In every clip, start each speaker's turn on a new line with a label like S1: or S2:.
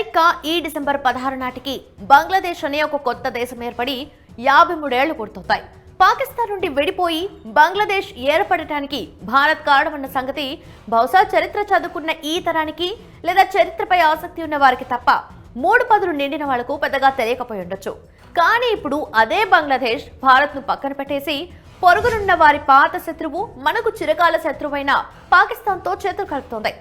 S1: సరిగ్గా ఈ డిసెంబర్ పదహారు నాటికి బంగ్లాదేశ్ అనే ఒక కొత్త దేశం ఏర్పడి యాభై మూడేళ్ళు పూర్తవుతాయి. పాకిస్తాన్ నుండి విడిపోయి బంగ్లాదేశ్ ఏర్పడటానికి భారత్ కారణమన్న సంగతి బహుశా చరిత్ర చదువుకున్న ఈ తరానికి లేదా చరిత్రపై ఆసక్తి ఉన్న వారికి తప్ప మూడు పదులు నిండిన వాళ్ళకు పెద్దగా తెలియకపోయి ఉండొచ్చు. కానీ ఇప్పుడు అదే బంగ్లాదేశ్ భారత్ను పక్కన పెట్టేసి పొరుగునున్న వారి పాత శత్రువు మనకు చిరకాల శత్రువైన పాకిస్తాన్తో చేతులు కలుపుతోంది.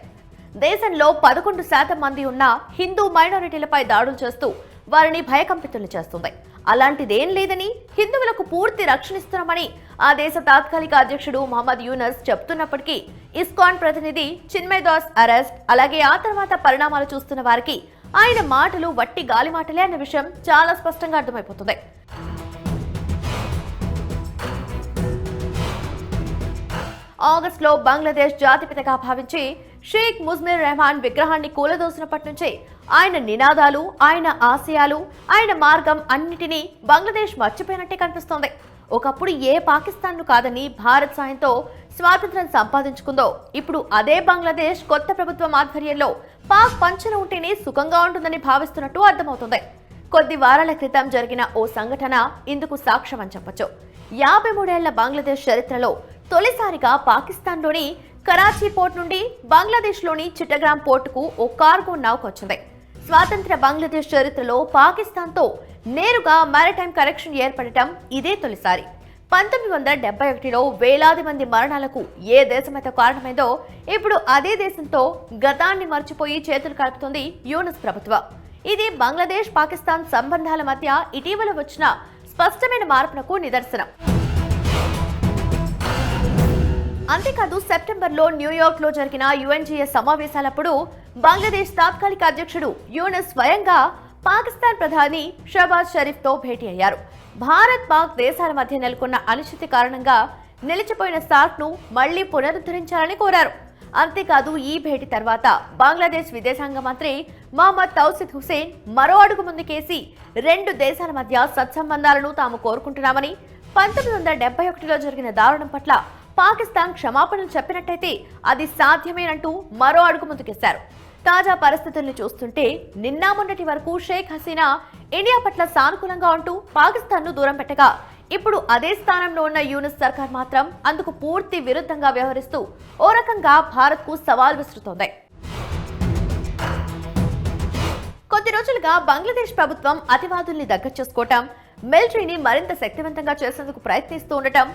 S1: దేశంలో పదకొండు శాతం మంది ఉన్న హిందూ మైనారిటీలపై దాడులు చేస్తూ వారిని భయకంపితులు చేస్తుంది. అలాంటిదేం లేదని హిందువులకు పూర్తి రక్షణ ఇస్తున్నామని ఆ దేశ తాత్కాలిక అధ్యక్షుడు మహమ్మద్ యూనస్ చెప్తున్నప్పటికీ ఇస్కాన్ ప్రతినిధి చిన్మయ్ దాస్ అరెస్ట్ అలాగే ఆ తర్వాత పరిణామాలు చూస్తున్న వారికి ఆయన మాటలు వట్టి గాలి మాటలే అన్న విషయం చాలా స్పష్టంగా అర్థమైపోతుంది. ఆగస్టులో బంగ్లాదేశ్ జాతిపితగా భావించి షేక్ ముజ్మిర్ రెహమాన్ విగ్రహాన్ని కూలదోసినప్పటి నుంచే ఆయన నినాదాలు ఆయన ఆశయాలు ఆయన మార్గం అన్నిటినీ బంగ్లాదేశ్ మర్చిపోయినట్టే కనిపిస్తోంది. ఒకప్పుడు ఏ పాకిస్తాన్ను కాదని భారత్ సాయంతో స్వాతంత్రం సంపాదించుకుందో ఇప్పుడు అదే బంగ్లాదేశ్ కొత్త ప్రభుత్వం ఆధ్వర్యంలో పాక్ పంచన ఉంటేనే సుఖంగా ఉంటుందని భావిస్తున్నట్టు అర్థమవుతుంది. కొద్ది వారాల క్రితం జరిగిన ఓ సంఘటన ఇందుకు సాక్ష్యం అని చెప్పొచ్చు. యాభై మూడేళ్ళ బంగ్లాదేశ్ చరిత్రలో తొలిసారిగా పాకిస్తాన్లోని కరాచీ పోర్ట్ నుండి బంగ్లాదేశ్లోని చిట్టగ్రామ్ పోర్టుకు ఓ కార్గో నౌకొచ్చింది స్వాతంత్ర బంగ్లాదేశ్ చరిత్రలో పాకిస్తాన్తో నేరుగా మారిటైమ్ కనెక్షన్ ఏర్పడటం ఇదే తొలిసారి. పంతొమ్మిది వందల డెబ్బై ఒకటిలో వేలాది మంది మరణాలకు ఏ దేశమైతే కారణమైందో ఇప్పుడు అదే దేశంతో గతాన్ని మర్చిపోయి చేతులు కలుపుతుంది యూనస్ ప్రభుత్వం. ఇది బంగ్లాదేశ్ పాకిస్తాన్ సంబంధాల మధ్య ఇటీవల వచ్చిన స్పష్టమైన మార్పునకు నిదర్శనం. అంతేకాదు సెప్టెంబర్లో న్యూయార్క్లో జరిగిన యుఎన్జిఎస్ సమావేశాలప్పుడు బంగ్లాదేశ్ తాత్కాలిక అధ్యక్షుడు యూనస్ స్వయంగా పాకిస్తాన్ ప్రధాని షహబాజ్ షరీఫ్తో భేటీ అయ్యారు. భారత్ పాక్ దేశాల మధ్య నెలకొన్న అనిశ్చితి కారణంగా నిలిచిపోయిన సార్క్ మళ్ళీ పునరుద్ధరించాలని కోరారు. అంతేకాదు ఈ భేటీ తర్వాత బంగ్లాదేశ్ విదేశాంగ మంత్రి మహమ్మద్ తౌసిద్ హుసేన్ మరో అడుగు ముందుకేసి రెండు దేశాల మధ్య సత్సంబంధాలను తాము కోరుకుంటున్నామని పంతొమ్మిది వందల డెబ్బై ఒకటిలో జరిగిన దారుణం పట్ల పాకిస్తాన్ క్షమాపణలు చెప్పినట్టయితే అది సాధ్యమేనంటూ మరో అడుగు ముందుకేశారు. తాజా పరిస్థితుల్ని చూస్తుంటే నిన్న మొన్నటి వరకు షేక్ హసీనా ఇండియా పట్ల సానుకూలంగా ఉంటూ పాకిస్తాన్ను దూరం పెట్టగా ఇప్పుడు అదే స్థానంలో ఉన్న యూనిస్ సర్కార్ మాత్రం అందుకు పూర్తి విరుద్ధంగా వ్యవహరిస్తూ ఓ రకంగా భారత్కు సవాల్ విసురుతోంది. కొద్ది రోజులుగా బంగ్లాదేశ్ ప్రభుత్వం అతివాదుల్ని దగ్గర చేసుకోవటం మిలిటరీని మరింత శక్తివంతంగా చేసేందుకు ప్రయత్నిస్తూ ఉండటం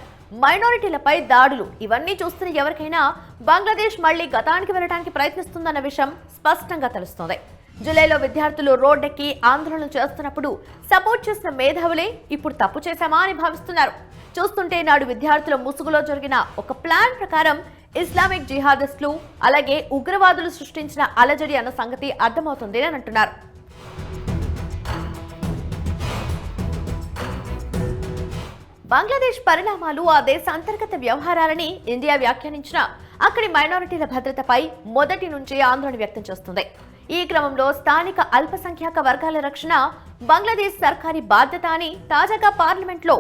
S1: మైనారిటీలపై దాడులు. ఇవన్నీ చూస్తున్న ఎవరికైనా బంగ్లాదేశ్ మళ్ళీ గతానికి వెళ్ళడానికి ప్రయత్నిస్తుందన్న విషయం స్పష్టంగా తెలుస్తోంది. జూలైలో విద్యార్థులు రోడ్డెక్కి ఆందోళనలు చేస్తున్నప్పుడు సపోర్ట్ చేసిన మేధావులే ఇప్పుడు తప్పు చేశామా అని భావిస్తున్నారు. చూస్తుంటే నాడు విద్యార్థుల ముసుగులో జరిగిన ఒక ప్లాన్ ప్రకారం ఇస్లామిక్ జిహాదిస్టులు అలాగే ఉగ్రవాదులు సృష్టించిన అలజడి అన్న సంగతి అర్థమవుతుంది అని అంటున్నారు. బంగ్లాదేశ్ పరిణామాలు ఆ దేశ అంతర్గత వ్యవహారాలని ఇండియా వ్యాఖ్యానించిన అక్కడి మైనారిటీల భద్రతపై మొదటి నుంచి ఆందోళన వ్యక్తం చేస్తుంది. ఈ క్రమంలో స్థానిక అల్పసంఖ్యాక వర్గాల రక్షణ బంగ్లాదేశ్ సర్కారీ బాధ్యత అని తాజాగా పార్లమెంట్లో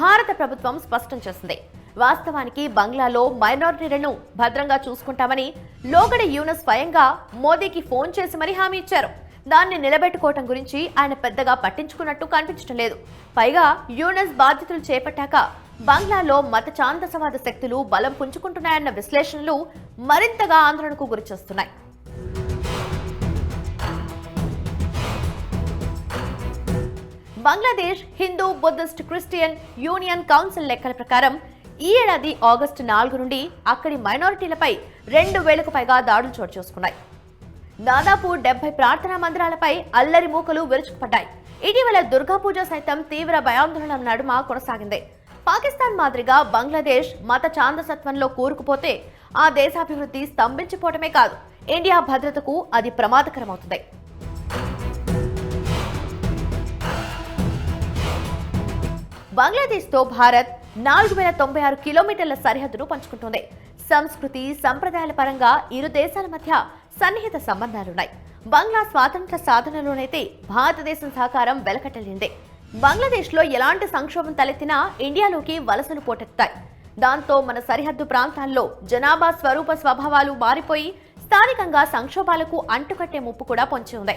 S1: భారత ప్రభుత్వం స్పష్టం చేసింది. వాస్తవానికి బంగ్లాలో మైనారిటీలను భద్రంగా చూసుకుంటామని లోగడ యూనస్ స్వయంగా మోదీకి ఫోన్ చేసి మరీ హామీ ఇచ్చారు. దాన్ని నిలబెట్టుకోవటం గురించి ఆయన పెద్దగా పట్టించుకున్నట్టు కనిపించడం లేదు. పైగా యూనస్ బాధ్యతలు చేపట్టాక బంగ్లాలో మత చాందసవాద శక్తులు బలం పుంజుకుంటున్నాయన్న విశ్లేషణలు మరింతగా ఆందోళనకు గురిచేస్తున్నాయి. Bangladesh Hindu Buddhist Christian union council లెక్కల ప్రకారం ఈ ఏడాది ఆగస్టు నాలుగు నుండి అక్కడి మైనారిటీలపై రెండు వేలకు పైగా దాడులు చోటు చేసుకున్నాయి. దాదాపు డెబ్బై ప్రార్థనా మందిరాలపై అల్లరి మూకలు విరుచుకుపడ్డాయి. ఇటీవల దుర్గా పూజ సైతం తీవ్ర భయాందోళన నడుమ కొనసాగింది. పాకిస్తాన్ మాదిరిగా బంగ్లాదేశ్ మత చాందసత్వంలో కూరుకుపోతే ఆ దేశాభివృద్ధి స్తంభించిపోవటమే కాదు ఇండియా భద్రతకు అది ప్రమాదకరమవుతుంది. బంగ్లాదేశ్తో భారత్ నాలుగు వేల తొంభై ఆరు కిలోమీటర్ల సరిహద్దును పంచుకుంటుంది. సంస్కృతి సంప్రదాయాల పరంగా ఇరు దేశాల మధ్య సన్నిహిత సంబంధాలున్నాయి. బంగ్లా స్వాతంత్ర సాధనలోనైతే భారతదేశం సహకారం వెలకట్టలేందే. బంగ్లాదేశ్లో ఎలాంటి సంక్షోభం తలెత్తినా ఇండియాలోకి వలసలు పోటెత్తాయి. దాంతో మన సరిహద్దు ప్రాంతాల్లో జనాభా స్వరూప స్వభావాలు మారిపోయి స్థానికంగా సంక్షోభాలకు అంటుకట్టే ముప్పు కూడా పొంచి ఉంది.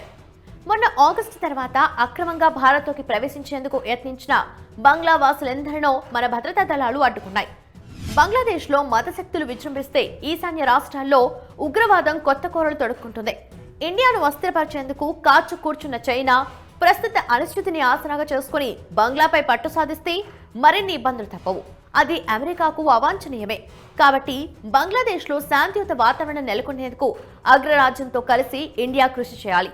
S1: మొన్న ఆగస్టు తర్వాత అక్రమంగా భారత్లోకి ప్రవేశించేందుకు యత్నించిన బంగ్లా వాసులెందరినో మన భద్రతా దళాలు అడ్డుకున్నాయి. బంగ్లాదేశ్లో మతశక్తులు విజృంభిస్తే ఈశాన్య రాష్ట్రాల్లో ఉగ్రవాదం కొత్త కోరలు తొడుక్కుంటుంది. ఇండియాను అస్థిరపరిచేందుకు కాచు కూర్చున్న చైనా ప్రస్తుత అనిశ్చితిని ఆసరాగా చేసుకుని బంగ్లాపై పట్టు సాధిస్తే మరిన్ని ఇబ్బందులు తప్పవు. అది అమెరికాకు అవాంఛనీయమే. కాబట్టి బంగ్లాదేశ్లో శాంతియుత వాతావరణం నెలకొనేందుకు అగ్రరాజ్యంతో కలిసి ఇండియా కృషి చేయాలి.